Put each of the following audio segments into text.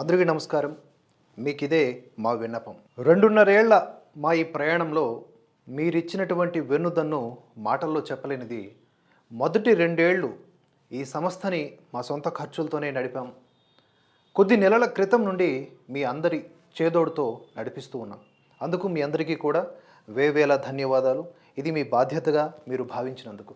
అందరికీ నమస్కారం. మీకు ఇదే మా విన్నపం. రెండున్నరేళ్ళ మా ఈ ప్రయాణంలో మీరిచ్చినటువంటి వెన్నుదన్ను మాటల్లో చెప్పలేనిది మొదటి రెండేళ్ళు ఈ సంస్థని మా సొంత ఖర్చులతోనే నడిపాం. కొద్ది నెలల క్రితం నుండి మీ అందరి చేదోడుతో నడిపిస్తూ ఉన్నాం. అందుకు మీ అందరికీ కూడా వేవేల ధన్యవాదాలు. ఇది మీ బాధ్యతగా మీరు భావించినందుకు.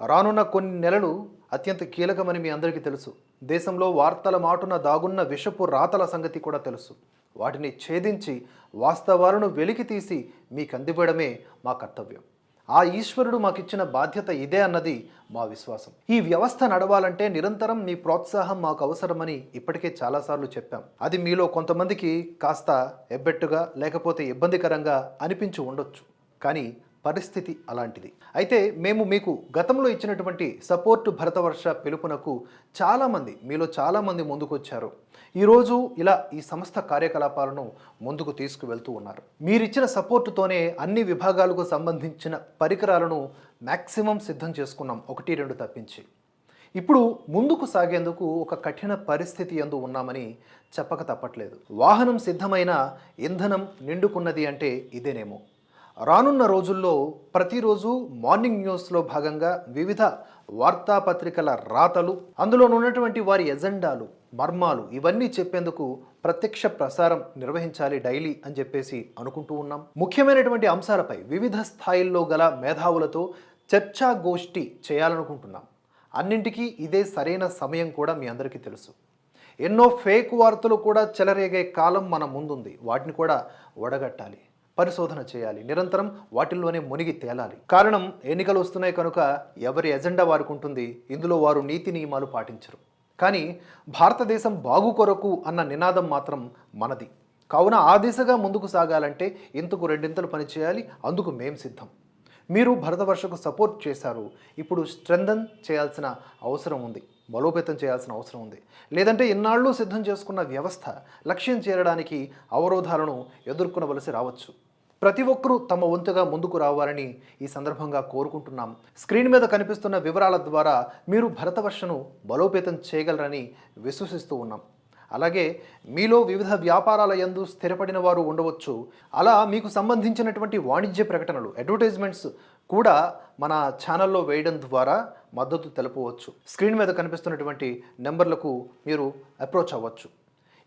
రానున్న కొన్ని నెలలు అత్యంత కీలకమని మీ అందరికీ తెలుసు. దేశంలో వార్తల మాటున దాగున్న విషపు రాతల సంగతి కూడా తెలుసు. వాటిని ఛేదించి వాస్తవాలను వెలికి తీసి మీకు అందివ్వడమే మా కర్తవ్యం. ఆ ఈశ్వరుడు మాకిచ్చిన బాధ్యత ఇదే అన్నది మా విశ్వాసం. ఈ వ్యవస్థ నడవాలంటే నిరంతరం మీ ప్రోత్సాహం మాకు అవసరమని ఇప్పటికే చాలాసార్లు చెప్పాం. అది మీలో కొంతమందికి కాస్త ఎబ్బెట్టుగా లేకపోతే ఇబ్బందికరంగా అనిపించి ఉండొచ్చు. కానీ పరిస్థితి అలాంటిది. అయితే మేము మీకు గతంలో ఇచ్చినటువంటి సపోర్టు భరతవర్ష పిలుపునకు చాలామంది మీలో చాలామంది ముందుకొచ్చారు. ఈరోజు ఇలా ఈ సంస్థ కార్యకలాపాలను ముందుకు తీసుకువెళ్తూ ఉన్నారు. మీరిచ్చిన సపోర్టుతోనే అన్ని విభాగాలకు సంబంధించిన పరికరాలను మ్యాక్సిమం సిద్ధం చేసుకున్నాం. ఒకటి రెండు తప్పించి. ఇప్పుడు ముందుకు సాగేందుకు ఒక కఠిన పరిస్థితి ఎందు ఉన్నామని చెప్పక తప్పట్లేదు. వాహనం సిద్ధమైన ఇంధనం నిండుకున్నది అంటే ఇదేనేమో. రానున్న రోజుల్లో ప్రతిరోజు మార్నింగ్ న్యూస్లో భాగంగా వివిధ వార్తాపత్రికల రాతలు అందులో ఉన్నటువంటి వారి ఎజెండాలు మర్మాలు ఇవన్నీ చెప్పేందుకు ప్రత్యక్ష ప్రసారం నిర్వహించాలి డైలీ అని చెప్పేసి అనుకుంటూ ఉన్నాం. ముఖ్యమైనటువంటి అంశాలపై వివిధ స్థాయిల్లో గల మేధావులతో చర్చా గోష్ఠి చేయాలనుకుంటున్నాం. అన్నింటికీ ఇదే సరైన సమయం కూడా మీ అందరికీ తెలుసు. ఎన్నో ఫేక్ వార్తలు కూడా చెలరేగే కాలం మన ముందుంది. వాటిని కూడా వడగట్టాలి. పరిశోధన చేయాలి. నిరంతరం వాటిల్లోనే మునిగి తేలాలి. కారణం ఎన్నికలు వస్తున్నాయి కనుక ఎవరి ఎజెండా వారికి ఉంటుంది ఇందులో వారు నీతి నియమాలు పాటించరు. కానీ భారతదేశం బాగు కొరకు అన్న నినాదం మాత్రం మనది. కావున ఆ దిశగా ముందుకు సాగాలంటే ఇంతకు రెండింతలు పనిచేయాలి అందుకు మేం సిద్ధం. మీరు భరతవర్షకు సపోర్ట్ చేశారు. ఇప్పుడు స్ట్రెంథన్ చేయాల్సిన అవసరం ఉంది. బలోపేతం చేయాల్సిన అవసరం ఉంది. లేదంటే ఇన్నాళ్ళు సిద్ధం చేసుకున్న వ్యవస్థ లక్ష్యం చేరడానికి అవరోధాలను ఎదుర్కొనవలసి రావచ్చు. ప్రతి ఒక్కరూ తమ వంతుగా ముందుకు రావాలని ఈ సందర్భంగా కోరుకుంటున్నాం. స్క్రీన్ మీద కనిపిస్తున్న వివరాల ద్వారా మీరు భరతవర్షను బలోపేతం చేయగలరని విశ్వసిస్తూ ఉన్నాం. అలాగే మీలో వివిధ వ్యాపారాల యందు స్థిరపడిన వారు ఉండవచ్చు. అలా మీకు సంబంధించినటువంటి వాణిజ్య ప్రకటనలు అడ్వర్టైజ్మెంట్స్ కూడా మన ఛానల్లో వేయడం ద్వారా మద్దతు తెలుపవచ్చు. స్క్రీన్ మీద కనిపిస్తున్నటువంటి నెంబర్లకు మీరు అప్రోచ్ అవ్వచ్చు.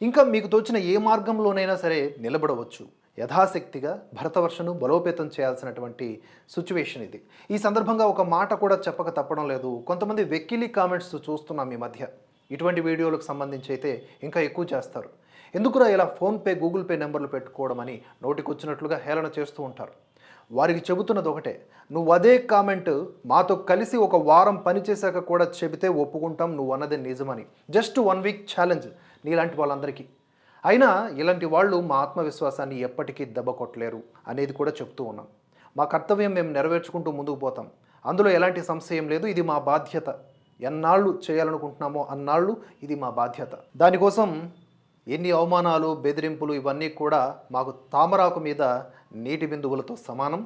ఇంకా మీకు తోచిన ఏ మార్గంలోనైనా సరే నిలబడవచ్చు. యథాశక్తిగా భరతవర్షను బలోపేతం చేయాల్సినటువంటి సిచ్యువేషన్ ఇది. ఈ సందర్భంగా ఒక మాట కూడా చెప్పక తప్పడం లేదు. కొంతమంది వెక్కిలి కామెంట్స్ చూస్తున్నాం ఈ మధ్య. ఇటువంటి వీడియోలకు సంబంధించి అయితే ఇంకా ఎక్కువ చేస్తారు. ఎందుకురా ఇలా ఫోన్పే గూగుల్ పే నెంబర్లు పెట్టుకోవడం అని నోటికి వచ్చినట్లుగా హేళన చేస్తూ ఉంటారు? వారికి చెబుతున్నది ఒకటే. నువ్వు అదే కామెంట్ మాతో కలిసి ఒక వారం పనిచేశాక కూడా చెబితే ఒప్పుకుంటాం నువ్వు అన్నది నిజమని. జస్ట్ వన్ వీక్ ఛాలెంజ్ నీలాంటి వాళ్ళందరికీ. అయినా ఇలాంటి వాళ్ళు మా ఆత్మవిశ్వాసాన్ని ఎప్పటికీ దెబ్బ కొట్టలేరు అనేది కూడా చెప్తూ ఉన్నాం. మా కర్తవ్యం మేము నెరవేర్చుకుంటూ ముందుకు పోతాం. అందులో ఎలాంటి సంశయం లేదు ఇది మా బాధ్యత. ఎన్నాళ్ళు చేయాలనుకుంటున్నామో అన్నాళ్ళు ఇది మా బాధ్యత. దానికోసం ఎన్ని అవమానాలు బెదిరింపులు ఇవన్నీ కూడా మాకు తామరాకు మీద నీటి బిందువులతో సమానం.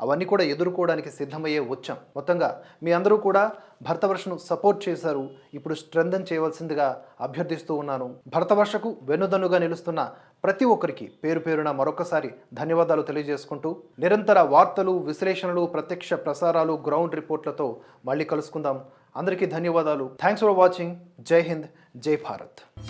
అవన్నీ కూడా ఎదుర్కోవడానికి సిద్ధమయ్యే వచ్చాం. మొత్తంగా మీ అందరూ కూడా భరతవర్షను సపోర్ట్ చేశారు. ఇప్పుడు స్ట్రెంథన్ చేయవలసిందిగా అభ్యర్థిస్తూ ఉన్నాను. భరతవర్షకు వెన్నుదన్నుగా నిలుస్తున్న ప్రతి ఒక్కరికి పేరు పేరున మరొకసారి ధన్యవాదాలు తెలియజేసుకుంటూ నిరంతర వార్తలు విశ్లేషణలు ప్రత్యక్ష ప్రసారాలు గ్రౌండ్ రిపోర్ట్లతో మళ్ళీ కలుసుకుందాం. అందరికీ ధన్యవాదాలు. Thanks for watching. జై హింద్. జై భారత్.